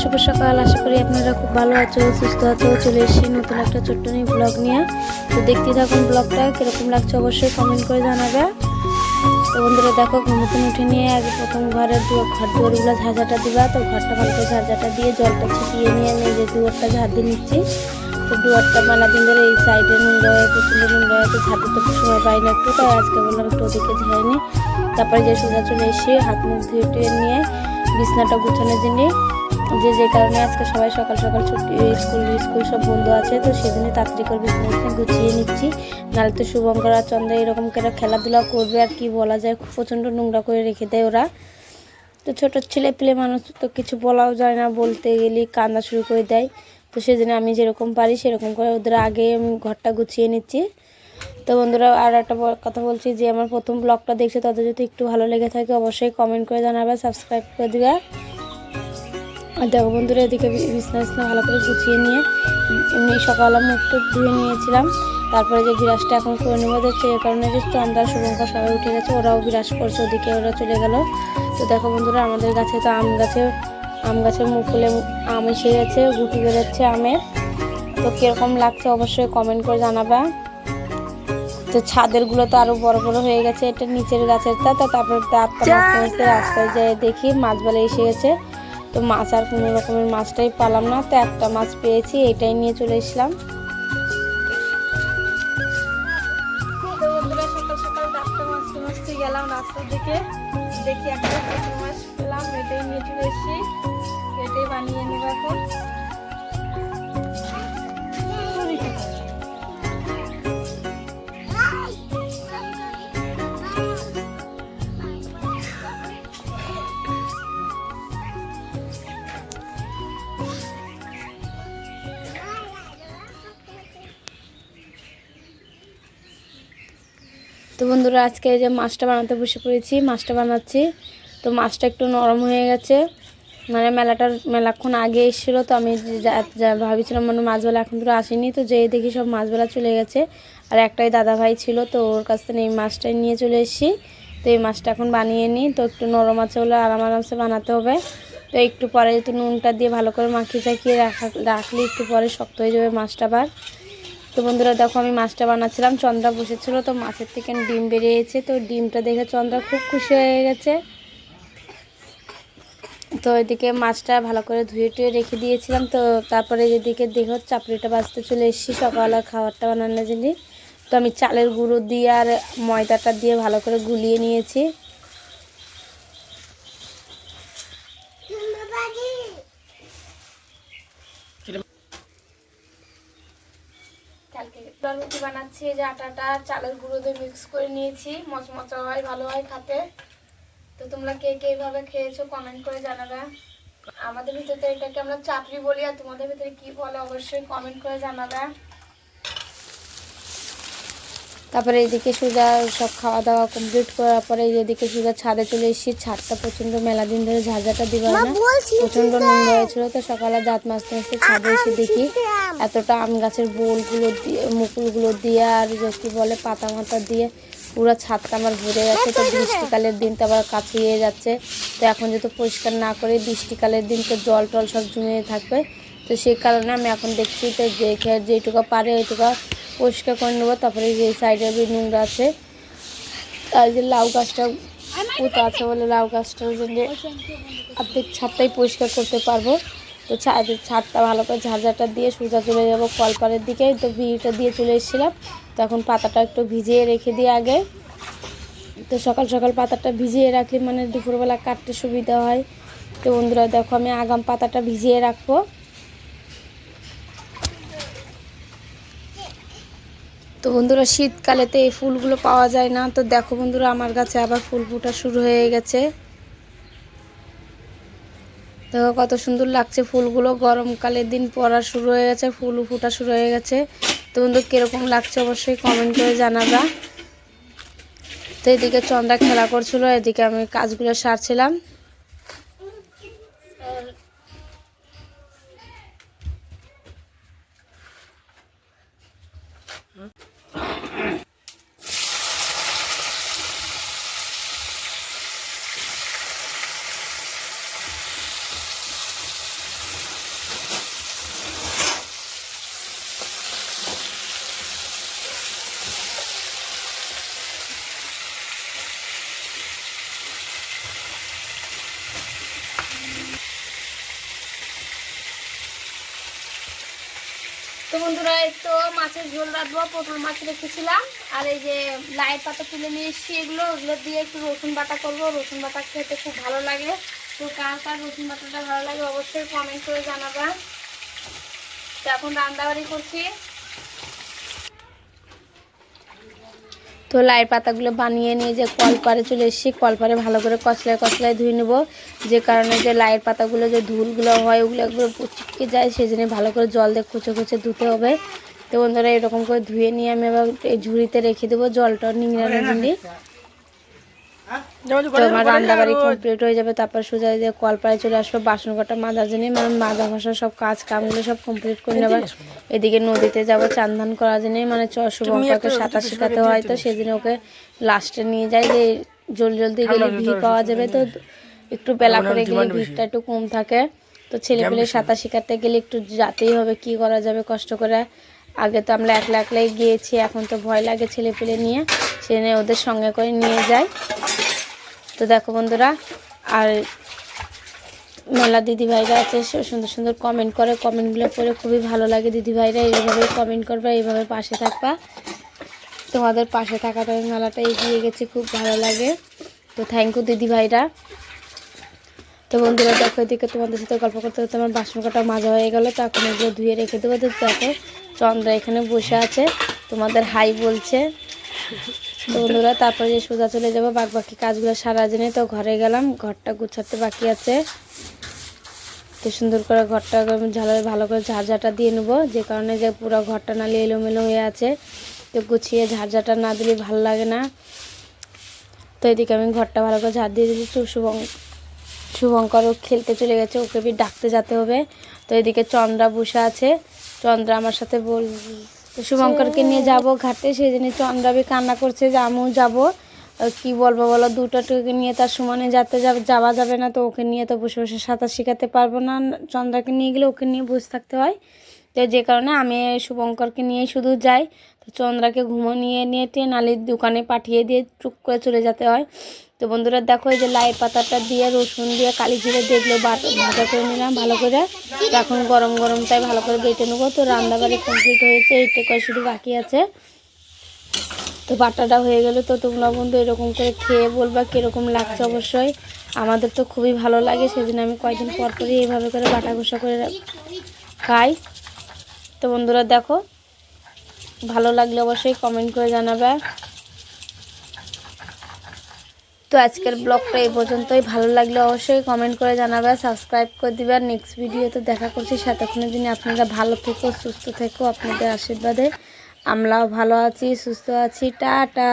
শুভ সকাল। আশা করি আপনারা খুব ভালো আছো সুস্থ আছো চলে এসেছি নতুন একটা ছোট্ট নিয়ে ব্লগ নিয়ে। তো দেখতে থাকুন ব্লগটা কীরকম লাগছে অবশ্যই কমেন্ট করে জানাবে। তো বন্ধুরা, দেখো, ঘুমোতে উঠে নিয়ে আগে প্রথম ঘরের দু ঘর দুয়ারগুলো ঝাঁঝাটা দিবা। তো ঘরটা ভালো করে ঝাঁঝাটা দিয়ে জলটা ছিটিয়ে নিয়ে যে দুয়ারটা ঝাড় দিয়ে নিচ্ছি। তো দুয়ারটা মেলা দিন ধরে এই সাইডে নোংরা হয়ে প্রচণ্ড নোংরা হয়ে তো ঝাড়তে তো সময় পাই না একটু, তাই আজকে বললাম একটু ওদিকে ঝাড়ে নিই তারপরে যে সোজা চলে এসে হাত মুখ ধুয়ে নিয়ে বিছনাটা গুছানোর জন্য। যে যে কারণে আজকে সবাই সকাল সকাল ছুটি, স্কুল স্কুল সব বন্ধ আছে, তো সেদিনে তাড়াতাড়ি করে গুছিয়ে নিচ্ছি। নাহলে তো শুভঙ্কর আর চন্দ্র এরকম করে খেলাধুলা করবে, আর কি বলা যায়, খুব প্রচণ্ড নোংরা করে রেখে দেয় ওরা। তো ছোট ছেলে পেলে মানুষ তো কিছু বলাও যায় না, বলতে গেলে কান্না শুরু করে দেয়। তো সেজন্য আমি যেরকম পারি সেরকম করে ওদের আগে আমি ঘরটা গুছিয়ে নিচ্ছি। তো বন্ধুরা, আর একটা কথা বলছি যে, আমার প্রথম ব্লগটা দেখছে, তাদের যদি একটু ভালো লেগে থাকে, অবশ্যই কমেন্ট করে জানাবে সাবস্ক্রাইব করে দিবে। দেখো বন্ধুরা, এদিকে বিছনা বিছনা ভালো করে গুছিয়ে নিয়ে, এমনি সকালে মুখ টুক ধুয়ে নিয়েছিলাম। তারপরে যে বিরাজটা এখন করে নেব যাচ্ছে এই কারণে যে চন্দ্রা শুভঙ্কর সবাই উঠে গেছে, ওরাও বিরাজ করছে ওদিকে, ওরা চলে গেল। তো দেখো বন্ধুরা, আমাদের গাছে তো আম গাছে, আম গাছের মুকুলে আম এসে গেছে, গুটি বেরোচ্ছে আমের। তো কীরকম লাগছে অবশ্যই কমেন্ট করে জানাবা। তো ছাদেরগুলো তো আরও বড় বড় হয়ে গেছে, এটা নিচের গাছেরটা, তো তারপরে মাছতে রাস্তায় যেয়ে দেখি, মাছ বেলা এসে গেছে। তো মাছ আর কোনো রকমের মাছটাই পালাম না, তো একটা মাছ পেয়েছি এটাই নিয়ে চলে এসলাম দেখি একটা মাছ পেলাম, এটাই নিয়ে চলে এসেছি। এটাই বানিয়ে নেব এখন। তো বন্ধুরা, আজকে যে মাছটা বানাতে বসে পড়েছি, মাছটা বানাচ্ছি। তো মাছটা একটু নরম হয়ে গেছে। মানে মেলাটার, মেলাক্ষণ আগে এসেছিল, তো আমি ভাবিছিলাম মানে মাছবেলা এখন তো আসেনি। তো যেই দেখি সব মাছবেলা চলে গেছে। আর একটাই দাদা ভাই ছিল, তো ওর কাছ থেকে এই মাছটাই নিয়ে চলে এসেছি। তো এই মাছটা এখন বানিয়ে নিই। তো একটু নরম আছে বলে আরাম আরামসে বানাতে হবে। তো একটু পরে একটু নুনটা দিয়ে ভালো করে মাখিয়ে চাকিয়ে রাখা, রাখলে একটু পরে শক্ত হয়ে যাবে মাছটা আবার। তো বন্ধুরা দেখো আমি মাছটা বানাচ্ছিলাম, চন্দ্রা বসেছিল, তো মাছের থেকে ডিম বেরিয়েছে। তো ডিমটা দেখে চন্দ্রা খুব খুশি হয়ে গেছে। তো এদিকে মাছটা ভালো করে ধুয়ে টুয়ে রেখে দিয়েছিলাম, তো তারপরে যেদিকে দেখো চাপড়িটা বাঁচতে চলে এসেছি সকালে খাবারটা বানানোর জন্য। তো আমি চালের গুঁড়ো দিয়ে আর ময়দাটা দিয়ে ভালো করে গুলিয়ে নিয়েছি। কালকে রুটি বানাচ্ছি, এই যে আটাটা, চালের গুঁড়ো দিয়ে মিক্স করে নিয়েছি। মচমচা হয়, ভালো হয় খাতে। তো তোমরা কে কে এইভাবে খেয়েছো কমেন্ট করে জানাবে। আমাদের ভিতরে এটাকে আমরা চাপড়ি বলি, আর তোমাদের ভিতরে কি বলে অবশ্যই কমেন্ট করে জানাবে। তারপরে এদিকে সুজা সব খাওয়া দাওয়া কমপ্লিট করার পরে এদিকে সুজা ছাদে চলে এসেছি। ছাদটা প্রচণ্ড মেলা দিন ধরে ঝাঁঝাটা দিবা না। প্রচণ্ড নোংরা হয়েছিল তো সকালে দাঁত মাজতে মাজতে ছাদে এসে দেখি এতটা আম গাছের বোলগুলো দিয়ে মুকুলগুলো দিয়ে আর যে কি বলে পাতা মাতা দিয়ে পুরো ছাদটা আমার ভরে গেছে। তো বৃষ্টিকালের দিন তো আবার কাছিয়ে যাচ্ছে। তো এখন যেহেতু পরিষ্কার না করে বৃষ্টিকালের দিন তো জল টল সব জমে থাকবে। তো সেই কারণে আমি এখন দেখছি তো যে যেটুকু পারে ওইটুকু পরিষ্কার করে নেব। তারপরে যে সাইডে যে নোংরা আছে, আর যে লাউ গাছটা পুঁতো আছে বলে লাউ গাছটার জন্য অর্ধেক ছাদটাই পরিষ্কার করতে পারব। তো ছাদটা ভালো করে ঝাড়ঝাটা দিয়ে সোজা চলে যাব কলপারের দিকে। তো ভিড়টা দিয়ে চলে এসেছিলাম। তখন পাতাটা একটু ভিজিয়ে রেখে দিয়ে আগে। তো সকাল সকাল পাতাটা ভিজিয়ে রাখলে মানে দুপুরবেলা কাটতে সুবিধা হয়। তো বন্ধুরা, দেখো আমি আগাম পাতাটা ভিজিয়ে রাখব। তো বন্ধুরা, শীতকালেতে এই ফুলগুলো পাওয়া যায় না। তো দেখো বন্ধুরা, আমার কাছে আবার ফুল ফুটা শুরু হয়ে গেছে। দেখো কত সুন্দর লাগছে ফুলগুলো। গরমকালের দিন পড়া শুরু হয়ে গেছে, ফুল ফুটা শুরু হয়ে গেছে। তো বন্ধু, কীরকম লাগছে অবশ্যই কমেন্ট করে জানাবা। তো এদিকে চন্দ্রা খেলা করছিল, এদিকে আমি কাজগুলো সারছিলাম। বন্ধুরা, এই তো মাছের ঝোল রাখব পটল মাছ রেখেছিলাম। আর এই যে লাইট পাতা তুলে নিয়ে এসেছি এগুলো, ওগুলো দিয়ে একটু রসুন বাটা করব। রসুন বাটা খেতে খুব ভালো লাগে। তো কার কার রসুন বাটাটা ভালো লাগে অবশ্যই কমেন্ট করে জানাবেন। এখন রান্নাবাড়ি করছি। তো লাইয়ের পাতাগুলো বানিয়ে নিয়ে যে কলপারে চলে এসেছি কলপারে ভালো করে কচলায় কচলায় ধুয়ে নেব। যে কারণে যে লাইয়ের পাতাগুলো যে ধুলগুলো হয়, ওগুলো একগুলো চিটকে যায়, সেই জন্য ভালো করে জল দিয়ে কুচে কুচে ধুতে হবে। তো বন্ধুরা এরকম করে ধুয়ে নিয়ে আমি আবার এই ঝুড়িতে রেখে দেবো জলটা নিংড়ানো জন্য তো আমার রান্না বাড়ি কমপ্লিট হয়ে যাবে তারপর সোজা দিয়ে কলপাড়ে চলে আসব বাসন কটা মাজার জন্য মানে মাজা ঘষা সব কাজ কামগুলো সব কমপ্লিট করে নেবার এদিকে নদীতে যাব চান ধান করার জন্য মানে চ শুভঙ্করকে সাঁতার শেখাতে হয় তো সেদিন ওকে লাস্টে নিয়ে যায় যে জল জলদি গেলে ভিড় পাওয়া যাবে তো একটু বেলা করে গেলে ভিড়টা একটু কম থাকে। তো ছেলে পেলে সাঁতার শেখাতে গেলে একটু যেতেই হবে কি করা যাবে কষ্ট করে। আগে তো আমরা একলা একলাই গিয়েছি, এখন তো ভয় লাগে ছেলে পেলে নিয়ে সেজন্য ওদের সঙ্গে করে নিয়ে যায় তো দেখো বন্ধুরা, আর মেলা দিদিভাইরা আছে, সে সুন্দর সুন্দর কমেন্ট করে কমেন্টগুলো পড়ে খুবই ভালো লাগে। দিদিভাইরা এইভাবে কমেন্ট করবা, এইভাবে পাশে থাকবা। তোমাদের পাশে থাকাটা মেলাটা এগিয়ে গেছে, খুব ভালো লাগে। তো থ্যাংক ইউ দিদিভাইরা। তো বন্ধুরা, দেখো এদিকে তোমাদের সাথে গল্প করতে করতে আমার বাসন কাটা মাজা হয়ে গেলো, তো এখন এগুলো ধুয়ে রেখে দেবো। তো দেখো, চন্দ্রা এখানে বসে আছে, তোমাদের হাই বলছে। তো বন্ধুরা, তারপরে যে সোজা চলে যাব বাদ বাকি কাজগুলো সারা জেনে তো ঘরে গেলাম, ঘরটা গুছাতে বাকি আছে। তো সুন্দর করে ঘরটা ঝালারে ভালো করে ঝাড়ঝাটা দিয়ে নেব, যে কারণে যে পুরো ঘরটা নালি এলোমেলো হয়ে আছে। তো গুছিয়ে ঝাড়ঝাটা না দিলে ভালো লাগে না। তো এদিকে আমি ঘরটা ভালো করে ঝাড় দিয়ে দিয়েছি, শুভং শুভঙ্কর ও খেলতে চলে গেছে ওকে বি ডাকতে যেতে হবে। তো এদিকে চন্দ্রা বসে আছে। চন্দ্রা আমার সাথে বল শুভঙ্করকে নিয়ে যাব ঘাটে সেই জন্য চন্দ্রা বি কান্না করছে যে আমিও যাব। কি বলব বলো দুটো টুকে নিয়ে তার সমানে যাতে যাবে যাওয়া যাবে না তো ওকে নিয়ে তো বসে বসে সাঁতার শেখাতে পারব না। চন্দ্রাকে নিয়ে গেলে ওকে নিয়ে বসে থাকতে হয়। তো যে কারণে আমি শুভঙ্করকে নিয়ে শুধু যাই। তো চন্দ্রাকে ঘুমো নিয়ে নিয়ে ট্রেন আলির দোকানে পাঠিয়ে দিয়ে চুপ করে চলে যেতে হয়। তো বন্ধুরা দেখো এই যে লাই পাতাটা দিয়ে, রসুন দিয়ে কালি জিরে দেখলে ভাজা করে নিলাম ভালো করে। এখন গরম গরম তাই ভালো করে বেটে নেব। তো রান্নাবাড়ি কমপ্লিট হয়েছে এইটা করে শুধু বাকি আছে। তো বাটাটা হয়ে গেলে তো তোমরা বন্ধু এরকম করে খেয়ে বলবা কীরকম লাগছে অবশ্যই। আমাদের তো খুবই ভালো লাগে, সেদিন আমি কয়েকদিন পর পরই এইভাবে করে বাটা ঘষা করে খাই। তো বন্ধুরা দেখো, ভালো লাগলে অবশ্যই কমেন্ট করে জানাবে। তো আজকের ব্লগটা এই পর্যন্তই। ভালো লাগলে অবশ্যই কমেন্ট করে জানাবে সাবস্ক্রাইব করে দিবে। আর নেক্সট ভিডিওতে দেখা করছি, সাতক্ষণের দিনে আপনারা ভালো থেকো, সুস্থ থেকো আপনাদের আশীর্বাদে। আমরাও ভালো আছি, সুস্থ আছি। টাটা!